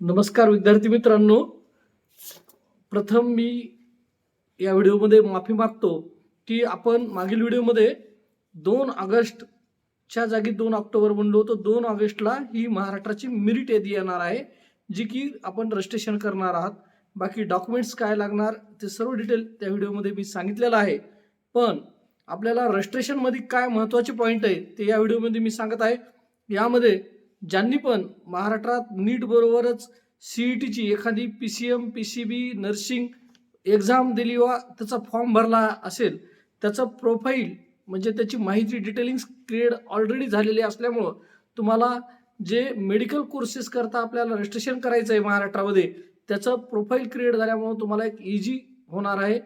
नमस्कार विद्यार्थी मित्रांनो. प्रथम मी या व्हिडिओमध्ये माफी मागतो की आपण मागील व्हिडिओमध्ये दोन ऑगस्टच्या जागी दोन ऑक्टोबर म्हणलो होतो. दोन ऑगस्टला ही महाराष्ट्राची मिरिट यादी येणार आहे जी की आपण रजिस्ट्रेशन करणार आहात. बाकी डॉक्युमेंट्स काय लागणार ते सर्व डिटेल त्या व्हिडिओमध्ये मी सांगितलेलं आहे. पण आपल्याला रजिस्ट्रेशनमध्ये काय महत्त्वाचे पॉईंट आहे ते या व्हिडिओमध्ये मी सांगत आहे. यामध्ये ज्यांनी पण महाराष्ट्रात नीट बरोबरच सी ई टीची एखादी P C M P C B nursing exam दिली वा त्याचा फॉर्म भरला असेल त्याचं प्रोफाईल म्हणजे त्याची माहिती डिटेलिंग्स क्रिएट ऑलरेडी झालेली असल्यामुळं तुम्हाला जे मेडिकल कोर्सेस करता आपल्याला रजिस्ट्रेशन करायचं आहे महाराष्ट्रामध्ये त्याचं प्रोफाईल क्रिएट झाल्यामुळं तुम्हाला एक इझी होणार आहे.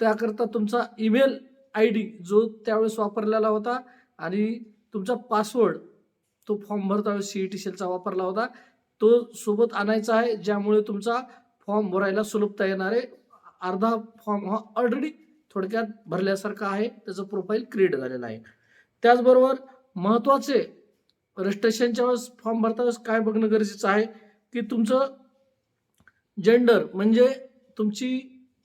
त्याकरता तुमचा ईमेल आय डी जो त्यावेळेस वापरलेला होता आणि तुमचा पासवर्ड तो फॉर्म भरता वेळेस सी ई टी सेलचा वापरला होता. तो सोबत आणायचा आहे ज्यामुळे तुमचा फॉर्म भरायला सुलभता येणार आहे. अर्धा फॉर्म हा ऑलरेडी थोडक्यात भरल्यासारखा आहे. त्याचं प्रोफाईल क्रिएट झालेलं आहे. त्याचबरोबर महत्त्वाचे रजिस्ट्रेशनच्या वेळेस फॉर्म भरता वेळेस काय बघणं गरजेचं आहे? की तुमचं जेंडर म्हणजे तुमची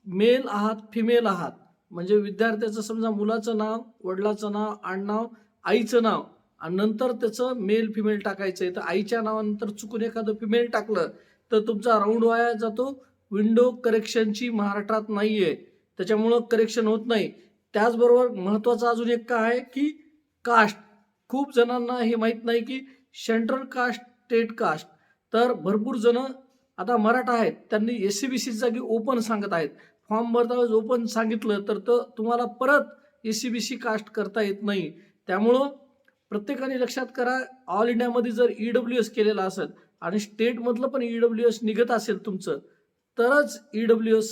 मेल आहात फिमेल आहात. म्हणजे विद्यार्थ्याचं समजा मुलाचं नाव वडिलाचं नाव आडनाव आईचं नाव आणि नंतर त्याचं मेल फिमेल टाकायचं आहे. तर आईच्या नावानंतर चुकून एखादं फिमेल टाकलं तर तुमचा राऊंड वाया जातो. विंडो करेक्शनची महाराष्ट्रात नाही आहे त्याच्यामुळं करेक्शन होत नाही. त्याचबरोबर महत्त्वाचं अजून एक काय आहे की कास्ट खूप जणांना हे माहीत नाही की सेंट्रल कास्ट स्टेट कास्ट तर भरपूर जणं आता मराठा आहेत. त्यांनी एस सी बी सी जागी ओपन सांगत आहेत. फॉर्म भरता वेळेस ओपन सांगितलं तर तुम्हाला परत S C B C caste करता येत नाही. त्यामुळं प्रत्येकाने लक्षात करा ऑल इंडियामध्ये जर ई डब्ल्यू एस केलेलं असेल आणि स्टेटमधलं पण ई डब्ल्यू एस निघत असेल तुमचं तरच E W S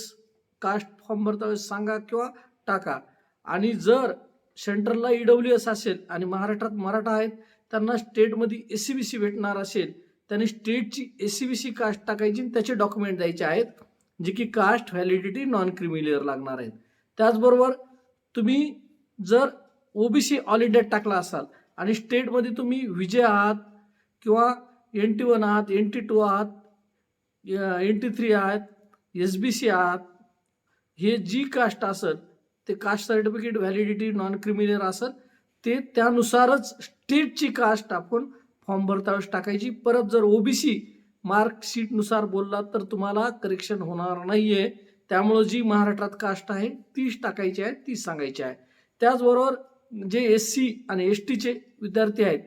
caste form भरता वेळेस सांगा किंवा टाका. आणि जर सेंट्रलला ई डब्ल्यू एस असेल आणि महाराष्ट्रात मराठा आहेत त्यांना स्टेटमध्ये एस सी बी सी भेटणार असेल त्यांनी स्टेटची S C B C caste टाकायची आणि त्याचे डॉक्युमेंट द्यायचे आहेत जे की कास्ट व्हॅलिडिटी नॉन क्रिमिलियर लागणार आहेत. त्याचबरोबर तुम्ही जर ओबीसी ऑल इंडियात टाकला असाल आणि स्टेटमध्ये तुम्ही विजय आहात किंवा एन टी वन आहात एन टी टू आहात एन टी थ्री आहात एस बी सी आहात हे जी कास्ट असेल ते caste certificate validity non criminal असेल ते त्यानुसारच स्टेटची कास्ट आपण फॉर्म भरता वेळेस टाकायची. परत जर ओबीसी मार्कशीटनुसार बोललात तर तुम्हाला करेक्शन होणार नाही आहे त्यामुळं जी महाराष्ट्रात कास्ट आहे तीच टाकायची आहे तीच सांगायची आहे. त्याचबरोबर जे एस सी आणि एस टीचे विद्यार्थी आहेत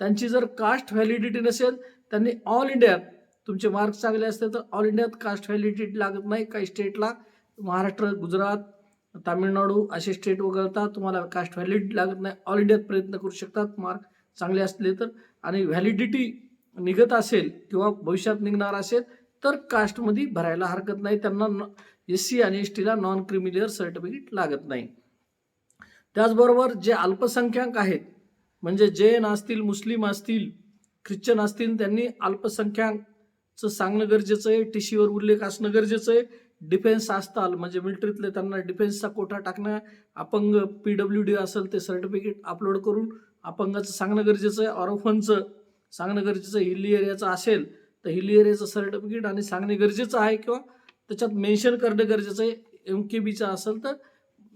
त्यांची जर कास्ट व्हॅलिडिटी नसेल त्यांनी ऑल इंडियात तुमचे मार्क्स चांगले असते तर ऑल इंडियात कास्ट व्हॅलिडिटी लागत नाही. काही स्टेटला महाराष्ट्र गुजरात तामिळनाडू असे स्टेट वगळता तुम्हाला कास्ट व्हॅलिडिटी लागत नाही. ऑल इंडियात प्रयत्न करू शकतात. मार्क चांगले असले तर. आणि व्हॅलिडिटी निघत असेल किंवा भविष्यात निघणार असेल तर कास्टमध्ये भरायला हरकत नाही. त्यांना एस सी आणि एस टीला नॉन क्रिमिलियर सर्टिफिकेट लागत नाही. त्याचबरोबर जे अल्पसंख्याक आहेत म्हणजे जैन असतील मुस्लिम असतील ख्रिश्चन असतील त्यांनी अल्पसंख्याकचं सांगणं गरजेचं आहे. टी सीवर उल्लेख असणं गरजेचं आहे. डिफेन्स असताल म्हणजे मिलिटरीतले त्यांना डिफेन्सचा कोठा टाकणं अपंग पी डब्ल्यू डी असेल ते सर्टिफिकेट अपलोड करून अपंगाचं सांगणं गरजेचं आहे. ऑरोफनचं सांगणं गरजेचं आहे. हिल्ली एरियाचं असेल तर हिल्ली एरियाचं सर्टिफिकेट आणि सांगणे गरजेचं आहे किंवा त्याच्यात मेन्शन करणं गरजेचं आहे. एम के बीचं असेल तर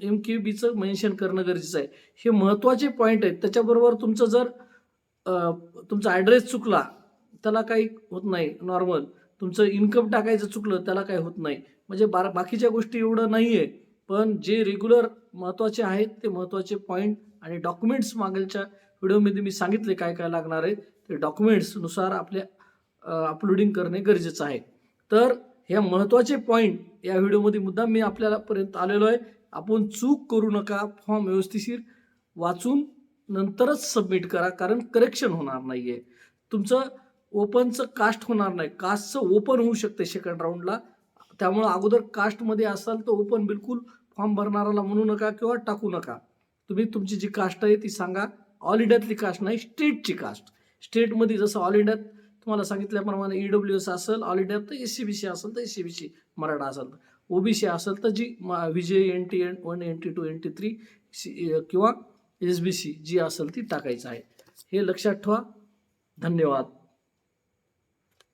एम के बीचं मेन्शन करणं गरजेचं आहे. हे महत्त्वाचे पॉईंट आहेत. त्याच्याबरोबर तुमचं जर तुमचा ॲड्रेस चुकला त्याला काही होत नाही नॉर्मल तुमचं इन्कम टाकायचं चुकलं त्याला काही होत नाही. म्हणजे बार बाकीच्या गोष्टी एवढं नाही आहे पण जे रेग्युलर महत्त्वाचे आहेत ते महत्त्वाचे पॉईंट आणि डॉक्युमेंट्स मागेलच्या व्हिडिओमध्ये मी सांगितले काय काय लागणार आहेत. ते डॉक्युमेंट्सनुसार आपले अपलोडिंग करणे गरजेचं आहे. तर ह्या महत्त्वाचे पॉईंट या व्हिडिओमध्ये मुद्दाम मी आपल्यापर्यंत आलेलो आहे. आपण चूक करू नका फॉर्म व्यवस्थिशीर वाचून नंतरच सबमिट करा कारण करेक्शन होणार नाही आहे तुमचं ओपनचं कास्ट होणार नाही. कास्टचं ओपन होऊ शकते सेकंड राऊंडला त्यामुळं अगोदर कास्टमध्ये असाल तर ओपन बिलकुल फॉर्म भरणाराला म्हणू नका किंवा टाकू नका. तुम्ही तुमची जी कास्ट आहे ती सांगा. ऑल इंडियातली कास्ट नाही स्टेटची कास्ट स्टेटमध्ये जसं ऑल इंडियात तुम्हाला सांगितल्याप्रमाणे ई डब्ल्यू एस असेल ऑल इंडियात तर एस सी बी सी असेल तर S C B C Maratha असेल. तर ओबीसी असेल तर जी विजय N T N one N T two N T three C किंवा एस बी सी जी असेल ती टाकायचं आहे. हे लक्षात ठेवा. धन्यवाद.